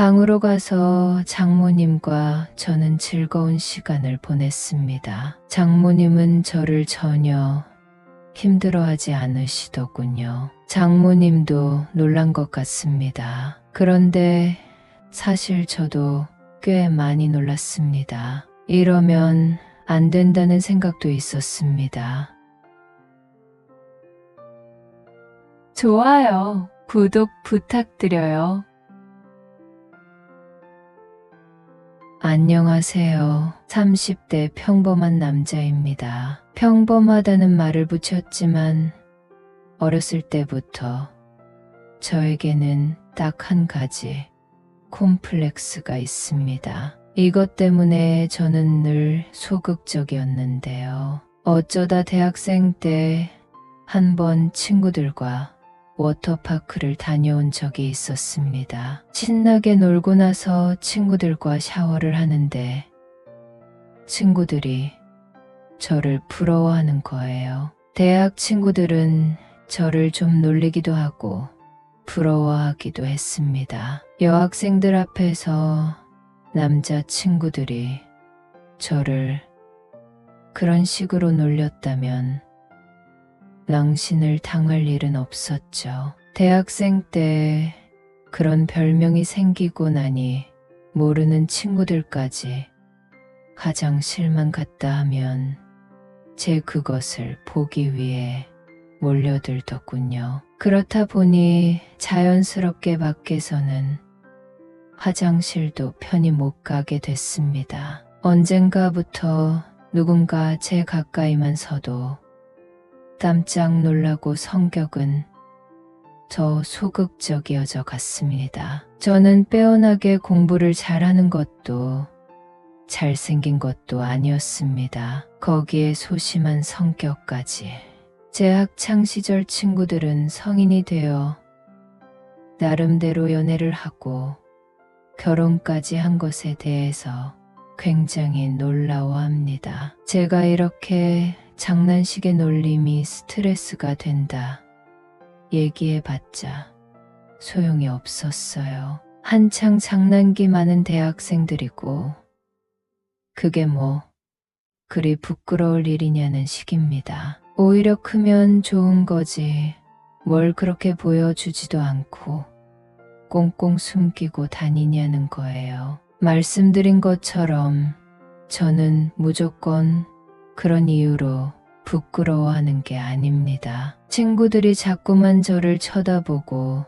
방으로 가서 장모님과 저는 즐거운 시간을 보냈습니다. 장모님은 저를 전혀 힘들어하지 않으시더군요. 장모님도 놀란 것 같습니다. 그런데 사실 저도 꽤 많이 놀랐습니다. 이러면 안 된다는 생각도 있었습니다. 좋아요. 구독 부탁드려요. 안녕하세요. 30대 평범한 남자입니다. 평범하다는 말을 붙였지만 어렸을 때부터 저에게는 딱 한 가지 콤플렉스가 있습니다. 이것 때문에 저는 늘 소극적이었는데요. 어쩌다 대학생 때 한 번 친구들과 워터파크를 다녀온 적이 있었습니다. 신나게 놀고 나서 친구들과 샤워를 하는데 친구들이 저를 부러워하는 거예요. 대학 친구들은 저를 좀 놀리기도 하고 부러워하기도 했습니다. 여학생들 앞에서 남자 친구들이 저를 그런 식으로 놀렸다면 낭신을 당할 일은 없었죠. 대학생 때 그런 별명이 생기고 나니 모르는 친구들까지 화장실만 갔다 하면 제 그것을 보기 위해 몰려들더군요. 그렇다 보니 자연스럽게 밖에서는 화장실도 편히 못 가게 됐습니다. 언젠가부터 누군가 제 가까이만 서도 깜짝 놀라고 성격은 더 소극적이어져 갔습니다. 저는 빼어나게 공부를 잘하는 것도 잘생긴 것도 아니었습니다. 거기에 소심한 성격까지. 제 학창 시절 친구들은 성인이 되어 나름대로 연애를 하고 결혼까지 한 것에 대해서 굉장히 놀라워합니다. 제가 이렇게 장난식의 놀림이 스트레스가 된다. 얘기해봤자 소용이 없었어요. 한창 장난기 많은 대학생들이고, 그게 뭐, 그리 부끄러울 일이냐는 식입니다. 오히려 크면 좋은 거지. 뭘 그렇게 보여주지도 않고, 꽁꽁 숨기고 다니냐는 거예요. 말씀드린 것처럼 저는 무조건 그런 이유로 부끄러워하는 게 아닙니다. 친구들이 자꾸만 저를 쳐다보고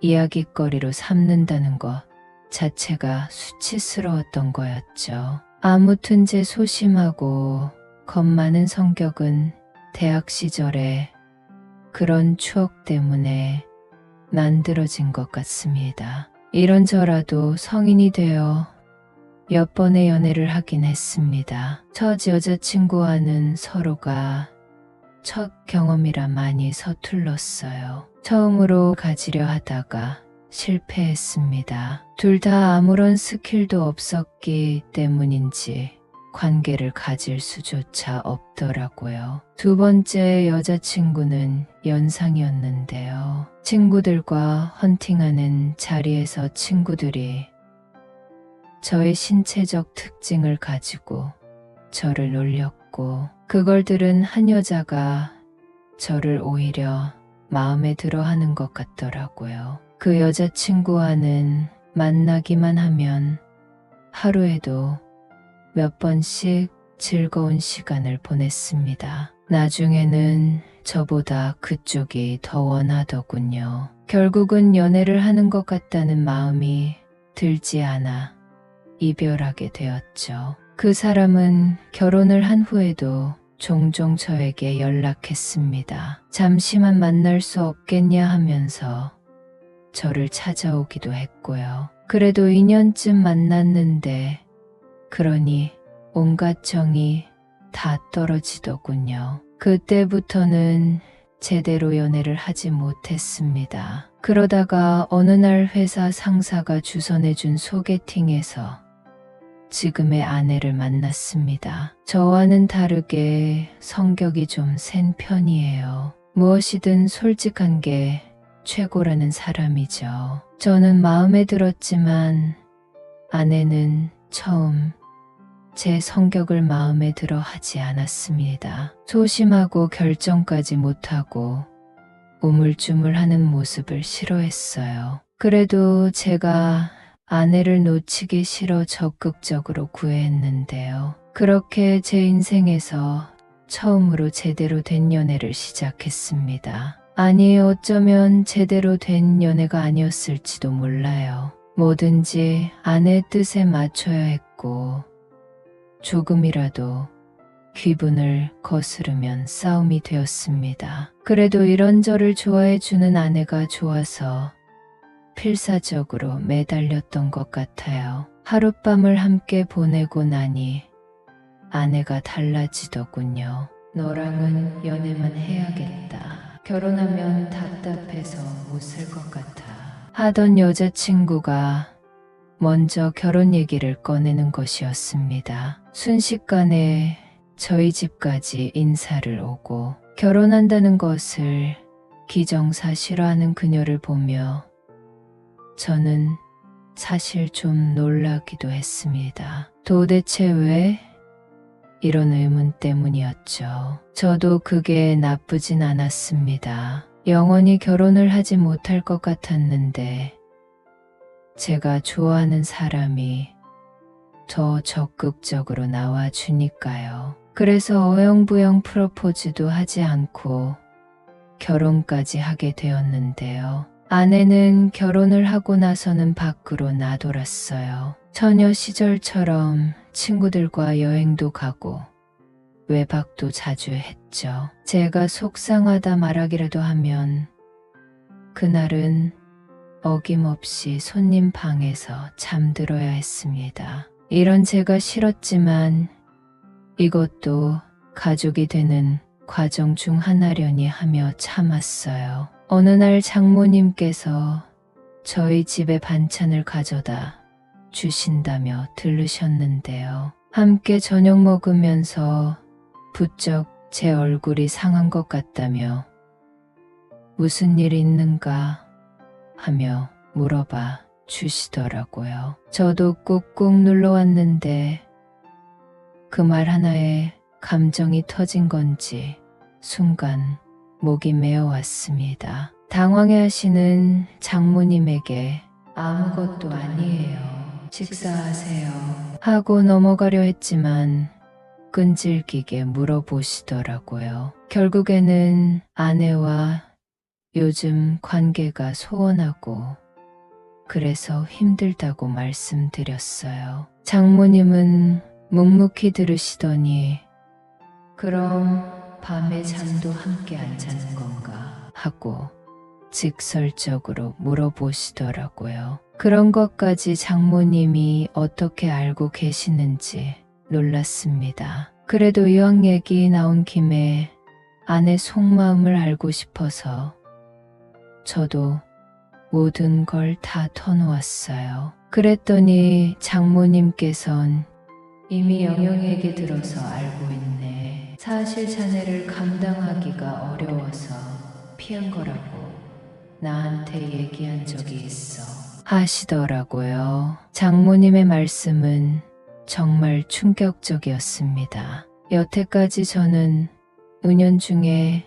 이야기거리로 삼는다는 것 자체가 수치스러웠던 거였죠. 아무튼 제 소심하고 겁 많은 성격은 대학 시절에 그런 추억 때문에 만들어진 것 같습니다. 이런 저라도 성인이 되어 몇 번의 연애를 하긴 했습니다. 첫 여자친구와는 서로가 첫 경험이라 많이 서툴렀어요. 처음으로 가지려 하다가 실패했습니다. 둘 다 아무런 스킬도 없었기 때문인지 관계를 가질 수조차 없더라고요. 두 번째 여자친구는 연상이었는데요. 친구들과 헌팅하는 자리에서 친구들이 저의 신체적 특징을 가지고 저를 놀렸고 그걸 들은 한 여자가 저를 오히려 마음에 들어 하는 것 같더라고요. 그 여자친구와는 만나기만 하면 하루에도 몇 번씩 즐거운 시간을 보냈습니다. 나중에는 저보다 그쪽이 더 원하더군요. 결국은 연애를 하는 것 같다는 마음이 들지 않아 이별하게 되었죠. 그 사람은 결혼을 한 후에도 종종 저에게 연락했습니다. 잠시만 만날 수 없겠냐 하면서 저를 찾아오기도 했고요. 그래도 2년쯤 만났는데, 그러니 온갖 정이 다 떨어지더군요. 그때부터는 제대로 연애를 하지 못했습니다. 그러다가 어느 날 회사 상사가 주선해준 소개팅에서 지금의 아내를 만났습니다. 저와는 다르게 성격이 좀 센 편이에요. 무엇이든 솔직한 게 최고라는 사람이죠. 저는 마음에 들었지만 아내는 처음 제 성격을 마음에 들어 하지 않았습니다. 소심하고 결정까지 못하고 우물쭈물하는 모습을 싫어했어요. 그래도 제가 아내를 놓치기 싫어 적극적으로 구애했는데요. 그렇게 제 인생에서 처음으로 제대로 된 연애를 시작했습니다. 아니, 어쩌면 제대로 된 연애가 아니었을지도 몰라요. 뭐든지 아내 뜻에 맞춰야 했고, 조금이라도 귀분을 거스르면 싸움이 되었습니다. 그래도 이런 저를 좋아해 주는 아내가 좋아서 필사적으로 매달렸던 것 같아요. 하룻밤을 함께 보내고 나니 아내가 달라지더군요. 너랑은 연애만 해야겠다. 결혼하면 답답해서 못 살 것 같아. 하던 여자친구가 먼저 결혼 얘기를 꺼내는 것이었습니다. 순식간에 저희 집까지 인사를 오고 결혼한다는 것을 기정사실화하는 그녀를 보며 저는 사실 좀 놀라기도 했습니다. 도대체 왜? 이런 의문 때문이었죠. 저도 그게 나쁘진 않았습니다. 영원히 결혼을 하지 못할 것 같았는데, 제가 좋아하는 사람이 더 적극적으로 나와 주니까요. 그래서 어영부영 프로포즈도 하지 않고 결혼까지 하게 되었는데요. 아내는 결혼을 하고 나서는 밖으로 나돌았어요. 처녀 시절처럼 친구들과 여행도 가고 외박도 자주 했죠. 제가 속상하다 말하기라도 하면 그날은 어김없이 손님 방에서 잠들어야 했습니다. 이런 제가 싫었지만 이것도 가족이 되는 과정 중 하나려니 하며 참았어요. 어느 날 장모님께서 저희 집에 반찬을 가져다 주신다며 들르셨는데요. 함께 저녁 먹으면서 부쩍 제 얼굴이 상한 것 같다며 무슨 일 있는가 하며 물어봐 주시더라고요. 저도 꾹꾹 눌러왔는데 그 말 하나에 감정이 터진 건지 순간 목이 메어왔습니다. 당황해 하시는 장모님에게 아무것도 아니에요. 식사하세요. 하고 넘어가려 했지만 끈질기게 물어보시더라고요. 결국에는 아내와 요즘 관계가 소원하고 그래서 힘들다고 말씀드렸어요. 장모님은 묵묵히 들으시더니 그럼 밤에 잠도 함께 안 자는 건가 하고 직설적으로 물어보시더라고요. 그런 것까지 장모님이 어떻게 알고 계시는지 놀랐습니다. 그래도 이왕 얘기 나온 김에 아내 속마음을 알고 싶어서 저도 모든 걸 다 터놓았어요. 그랬더니 장모님께선 이미 영영에게 들어서 알고 있네. 사실 자네를 감당하기가 어려워서 피한 거라고 나한테 얘기한 적이 있어. 하시더라고요. 장모님의 말씀은 정말 충격적이었습니다. 여태까지 저는 은연 중에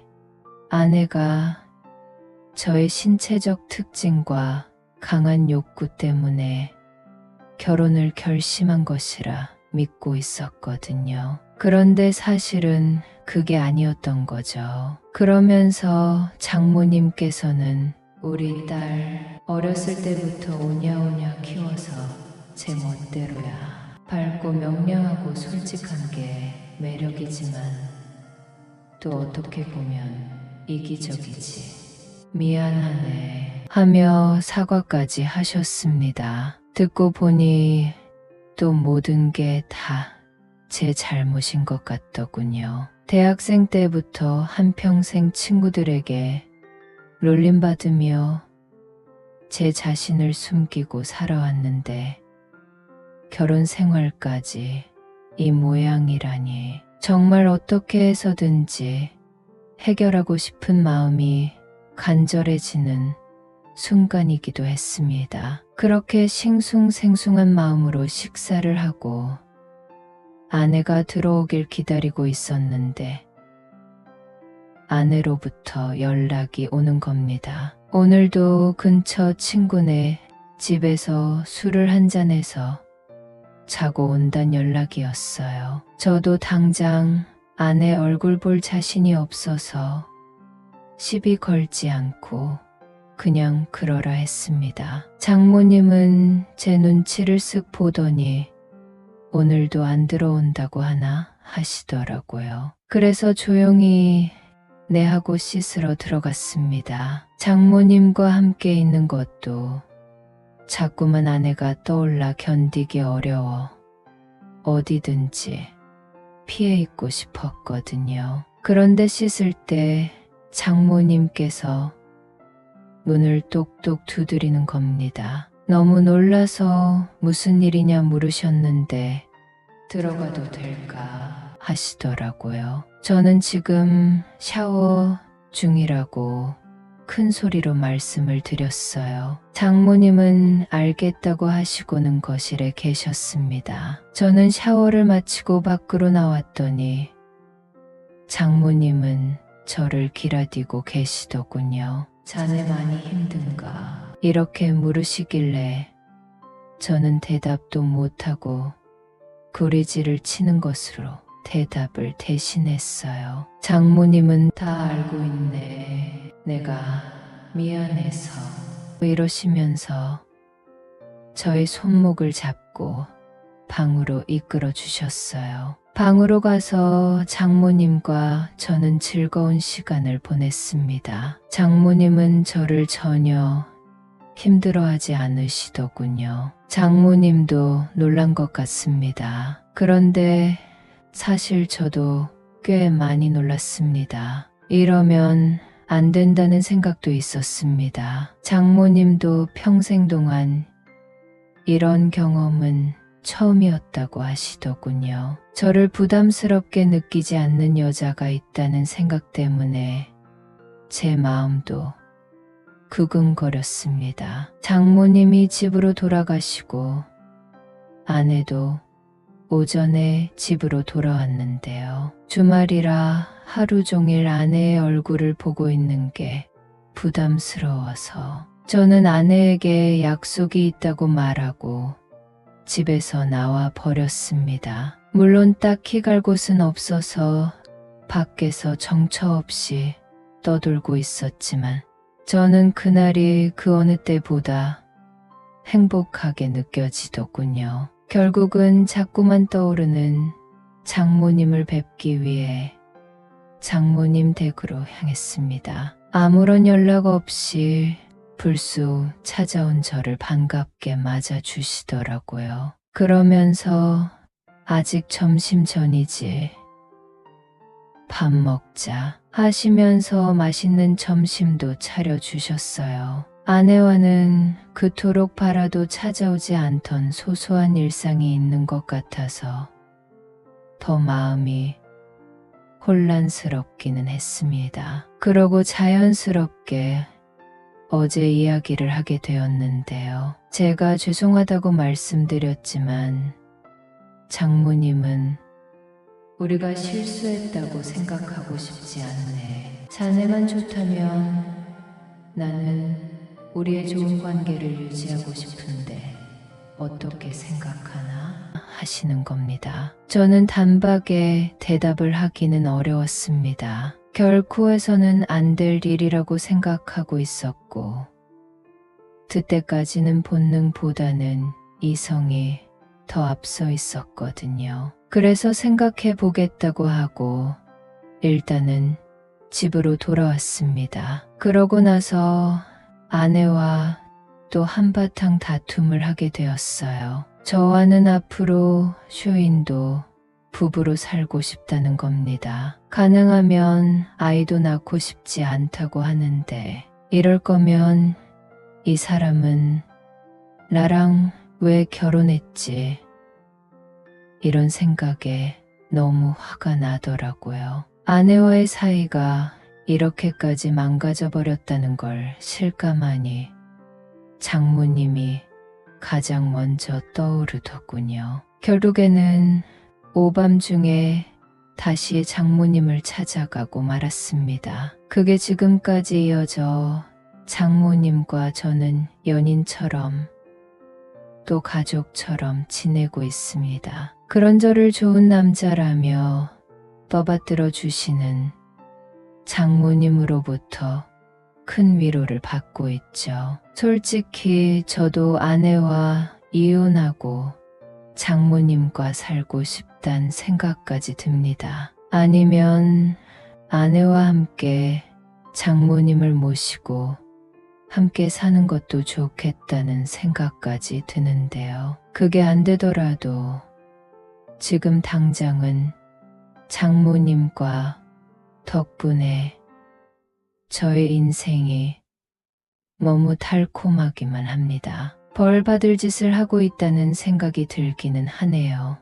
아내가 저의 신체적 특징과 강한 욕구 때문에 결혼을 결심한 것이라 믿고 있었거든요. 그런데 사실은 그게 아니었던 거죠. 그러면서 장모님께서는 우리 딸 어렸을 때부터 오냐오냐 키워서 제 멋대로야. 밝고 명량하고 솔직한 게 매력이지만 또 어떻게 보면 이기적이지. 미안하네. 하며 사과까지 하셨습니다. 듣고 보니 또 모든 게 다 제 잘못인 것 같더군요. 대학생 때부터 한평생 친구들에게 놀림받으며 제 자신을 숨기고 살아왔는데 결혼 생활까지 이 모양이라니 정말 어떻게 해서든지 해결하고 싶은 마음이 간절해지는 순간이기도 했습니다. 그렇게 싱숭생숭한 마음으로 식사를 하고 아내가 들어오길 기다리고 있었는데 아내로부터 연락이 오는 겁니다. 오늘도 근처 친구네 집에서 술을 한잔해서 자고 온단 연락이었어요. 저도 당장 아내 얼굴 볼 자신이 없어서 시비 걸지 않고 그냥 그러라 했습니다. 장모님은 제 눈치를 쓱 보더니 오늘도 안 들어온다고 하나 하시더라고요. 그래서 조용히 내 하고 씻으러 들어갔습니다. 장모님과 함께 있는 것도 자꾸만 아내가 떠올라 견디기 어려워 어디든지 피해 있고 싶었거든요. 그런데 씻을 때 장모님께서 문을 똑똑 두드리는 겁니다. 너무 놀라서 무슨 일이냐 물으셨는데 들어가도 될까 하시더라고요. 저는 지금 샤워 중이라고 큰 소리로 말씀을 드렸어요. 장모님은 알겠다고 하시고는 거실에 계셨습니다. 저는 샤워를 마치고 밖으로 나왔더니 장모님은 저를 기라디고 계시더군요. 자네 많이 힘든가? 이렇게 물으시길래 저는 대답도 못하고 구리지를 치는 것으로 대답을 대신했어요. 장모님은 다 알고 있네. 내가 미안해서 이러시면서 저의 손목을 잡고 방으로 이끌어 주셨어요. 방으로 가서 장모님과 저는 즐거운 시간을 보냈습니다. 장모님은 저를 전혀 힘들어하지 않으시더군요. 장모님도 놀란 것 같습니다. 그런데 사실 저도 꽤 많이 놀랐습니다. 이러면 안 된다는 생각도 있었습니다. 장모님도 평생 동안 이런 경험은 처음이었다고 하시더군요. 저를 부담스럽게 느끼지 않는 여자가 있다는 생각 때문에 제 마음도 구근거렸습니다. 장모님이 집으로 돌아가시고 아내도 오전에 집으로 돌아왔는데요. 주말이라 하루 종일 아내의 얼굴을 보고 있는 게 부담스러워서 저는 아내에게 약속이 있다고 말하고 집에서 나와 버렸습니다. 물론 딱히 갈 곳은 없어서 밖에서 정처 없이 떠돌고 있었지만 저는 그날이 그 어느 때보다 행복하게 느껴지더군요. 결국은 자꾸만 떠오르는 장모님을 뵙기 위해 장모님 댁으로 향했습니다. 아무런 연락 없이 불쑥 찾아온 저를 반갑게 맞아주시더라고요. 그러면서 아직 점심 전이지. 밥 먹자 하시면서 맛있는 점심도 차려주셨어요. 아내와는 그토록 바라도 찾아오지 않던 소소한 일상이 있는 것 같아서 더 마음이 혼란스럽기는 했습니다. 그러고 자연스럽게 어제 이야기를 하게 되었는데요. 제가 죄송하다고 말씀드렸지만 장모님은 우리가 실수했다고 생각하고 싶지 않네. 자네만 좋다면 나는 우리의 좋은 관계를 유지하고 싶은데 어떻게 생각하나 하시는 겁니다. 저는 단박에 대답을 하기는 어려웠습니다. 결코 해서는 안 될 일이라고 생각하고 있었고 그때까지는 본능보다는 이성이 더 앞서 있었거든요. 그래서 생각해 보겠다고 하고 일단은 집으로 돌아왔습니다. 그러고 나서 아내와 또 한바탕 다툼을 하게 되었어요. 저와는 앞으로 쇼인도 부부로 살고 싶다는 겁니다. 가능하면 아이도 낳고 싶지 않다고 하는데 이럴 거면 이 사람은 나랑 왜 결혼했지? 이런 생각에 너무 화가 나더라고요. 아내와의 사이가 이렇게까지 망가져 버렸다는 걸 실감하니 장모님이 가장 먼저 떠오르더군요. 결국에는 오밤중에 다시 장모님을 찾아가고 말았습니다. 그게 지금까지 이어져 장모님과 저는 연인처럼 또 가족처럼 지내고 있습니다. 그런 저를 좋은 남자라며 떠받들어 주시는 장모님으로부터 큰 위로를 받고 있죠. 솔직히 저도 아내와 이혼하고 장모님과 살고 싶단 생각까지 듭니다. 아니면 아내와 함께 장모님을 모시고 함께 사는 것도 좋겠다는 생각까지 드는데요. 그게 안 되더라도 지금 당장은 장모님과 덕분에 저의 인생이 너무 달콤하기만 합니다. 벌 받을 짓을 하고 있다는 생각이 들기는 하네요.